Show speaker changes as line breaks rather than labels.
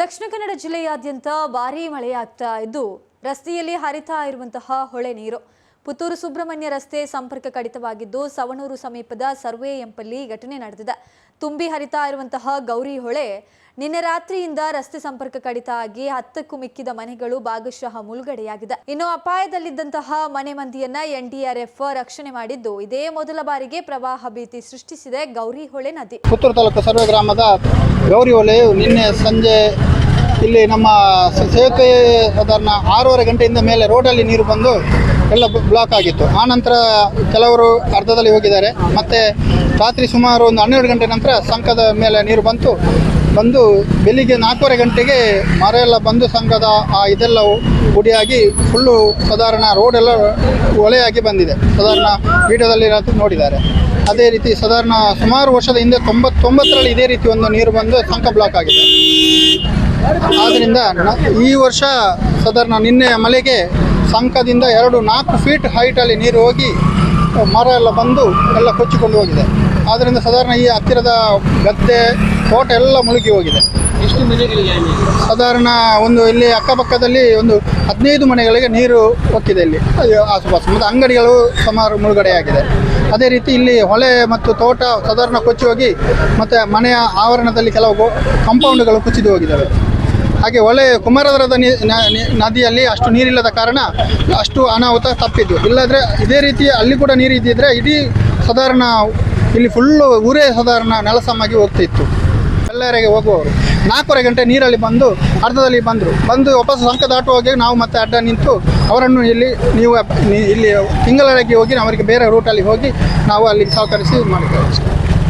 ದಕ್ಷಿಣ ಕನ್ನಡ ಜಿಲ್ಲೆಯಾದ್ಯಂತ ಭಾರೀ ಮಳೆಯಾಗ್ತಾ ಇದ್ದು, ರಸ್ತೆಯಲ್ಲಿ ಹರಿತಾ ಇರುವಂತಹ ಹೊಳೆ ನೀರು. ಪುತ್ತೂರು ಸುಬ್ರಹ್ಮಣ್ಯ ರಸ್ತೆ ಸಂಪರ್ಕ ಕಡಿತವಾಗಿದ್ದು, ಸವಣೂರು ಸಮೀಪದ ಸರ್ವೆ ಎಂಪಲ್ಲಿ ಘಟನೆ ನಡೆದಿದೆ. ತುಂಬಿ ಹರಿತಾ ಇರುವಂತಹ ಗೌರಿ ಹೊಳೆ ನಿನ್ನೆ ರಾತ್ರಿಯಿಂದ ರಸ್ತೆ ಸಂಪರ್ಕ ಕಡಿತ ಆಗಿ ಹತ್ತಕ್ಕೂ ಮಿಕ್ಕಿದ ಮನೆಗಳು ಭಾಗಶಃ ಮುಳುಗಡೆಯಾಗಿದೆ. ಇನ್ನು ಅಪಾಯದಲ್ಲಿದ್ದಂತಹ ಮನೆ ಮಂದಿಯನ್ನ ಎನ್ಡಿಆರ್ಎಫ್ ರಕ್ಷಣೆ ಮಾಡಿದ್ದು, ಇದೇ ಮೊದಲ ಬಾರಿಗೆ ಪ್ರವಾಹ ಭೀತಿ ಸೃಷ್ಟಿಸಿದೆ ಗೌರಿ ಹೊಳೆ ನದಿ.
ಪುತ್ತೂರು ತಾಲೂಕು ಸರ್ವೆ ಗ್ರಾಮದ ಗೌರಿ ಹೊಳೆಯು ನಿನ್ನೆ ಸಂಜೆ ಇಲ್ಲಿ ನಮ್ಮ ಸೇತುವೆ ಸಾಧಾರಣ ಆರೂವರೆ ಗಂಟೆಯಿಂದ ಮೇಲೆ ರೋಡಲ್ಲಿ ನೀರು ಬಂದು ಎಲ್ಲ ಬ್ಲಾಕ್ ಆಗಿತ್ತು. ಆ ನಂತರ ಕೆಲವರು ಅರ್ಧದಲ್ಲಿ ಹೋಗಿದ್ದಾರೆ. ಮತ್ತು ರಾತ್ರಿ ಸುಮಾರು ಒಂದು ಹನ್ನೆರಡು ಗಂಟೆ ನಂತರ ಸಂಘದ ಮೇಲೆ ನೀರು ಬಂತು. ಬಂದು ಬೆಳಿಗ್ಗೆ ನಾಲ್ಕೂವರೆ ಗಂಟೆಗೆ ಮರ ಎಲ್ಲ ಬಂದು ಸಂಘದ ಆ ಇದೆಲ್ಲ ಗುಡಿಯಾಗಿ ಫುಲ್ಲು ಸಾಧಾರಣ ರೋಡೆಲ್ಲ ಒಲೆಯಾಗಿ ಬಂದಿದೆ. ಸಾಧಾರಣ ವಿಡಿಯೋದಲ್ಲಿ ನೋಡಿದ್ದಾರೆ. ಅದೇ ರೀತಿ ಸಾಧಾರಣ ಸುಮಾರು ವರ್ಷದ ಹಿಂದೆ ತೊಂಬತ್ತೊಂಬತ್ತರಲ್ಲಿ ಇದೇ ರೀತಿ ಒಂದು ನೀರು ಬಂದು ಸಂಕ ಬ್ಲಾಕ್ ಆಗಿದೆ. ಆದ್ದರಿಂದ ಈ ವರ್ಷ ಸಾಧಾರಣ ನಿನ್ನೆ ಮಳೆಗೆ ಸಂಕದಿಂದ ಎರಡು ನಾಲ್ಕು ಫೀಟ್ ಹೈಟಲ್ಲಿ ನೀರು ಹೋಗಿ ಮರ ಎಲ್ಲ ಬಂದು ಎಲ್ಲ ಕೊಚ್ಚಿಕೊಂಡು ಹೋಗಿದೆ. ಆದ್ದರಿಂದ ಸಾಧಾರಣ ಈ ಹತ್ತಿರದ ಗದ್ದೆ ತೋಟ ಎಲ್ಲ ಮುಳುಗಿ ಹೋಗಿದೆ. ಸಾಧಾರಣ ಒಂದು ಇಲ್ಲಿ ಅಕ್ಕಪಕ್ಕದಲ್ಲಿ ಒಂದು ಹದಿನೈದು ಮನೆಗಳಿಗೆ ನೀರು ಒಕ್ಕಿದೆ ಇಲ್ಲಿ ಆಸುಪಾಸು. ಮತ್ತು ಅಂಗಡಿಗಳು ಸುಮಾರು ಮುಳುಗಡೆಯಾಗಿದೆ. ಅದೇ ರೀತಿ ಇಲ್ಲಿ ಹೊಳೆ ಮತ್ತು ತೋಟ ಸಾಧಾರಣ ಕೊಚ್ಚಿ ಹೋಗಿ ಮತ್ತು ಮನೆಯ ಆವರಣದಲ್ಲಿ ಕೆಲವು ಕಾಂಪೌಂಡ್ಗಳು ಕುಸಿದು ಹೋಗಿದ್ದಾವೆ. ಹಾಗೆ ಒಳ್ಳೆ ಕುಮಾರಧಾರದ ನದಿಯಲ್ಲಿ ಅಷ್ಟು ನೀರಿಲ್ಲದ ಕಾರಣ ಅಷ್ಟು ಅನಾಹುತ ತಪ್ಪಿದ್ದು ಇಲ್ಲದ್ರೆ ಇದೇ ರೀತಿ ಅಲ್ಲಿ ಕೂಡ ನೀರು ಇದ್ದಿದ್ರೆ ಇಡೀ ಸಾಧಾರಣ ಇಲ್ಲಿ ಫುಲ್ಲು ಊರೇ ಸಾಧಾರಣ ನೆಲಸಮಾಗಿ ಹೋಗ್ತಿತ್ತು. ಎಲ್ಲರಿಗೆ ಹೋಗುವವರು. ನಾಲ್ಕೂವರೆ ಗಂಟೆ ನೀರಲ್ಲಿ ಬಂದು ಅರ್ಧದಲ್ಲಿ ಬಂದರು. ಬಂದು ವಾಪಸ್ ಸಂಕ ದಾಟುವಾಗೆ ನಾವು ಮತ್ತೆ ಅಡ್ಡ ನಿಂತು ಅವರನ್ನು ಇಲ್ಲಿ ನೀವು ಇಲ್ಲಿ ತಿಂಗಳಾಗಿ ಹೋಗಿ ಅವರಿಗೆ ಬೇರೆ ರೂಟಲ್ಲಿ ಹೋಗಿ ನಾವು ಅಲ್ಲಿ ಸಹಕರಿಸಿ ಮಾಡಿದ್ದೇವೆ.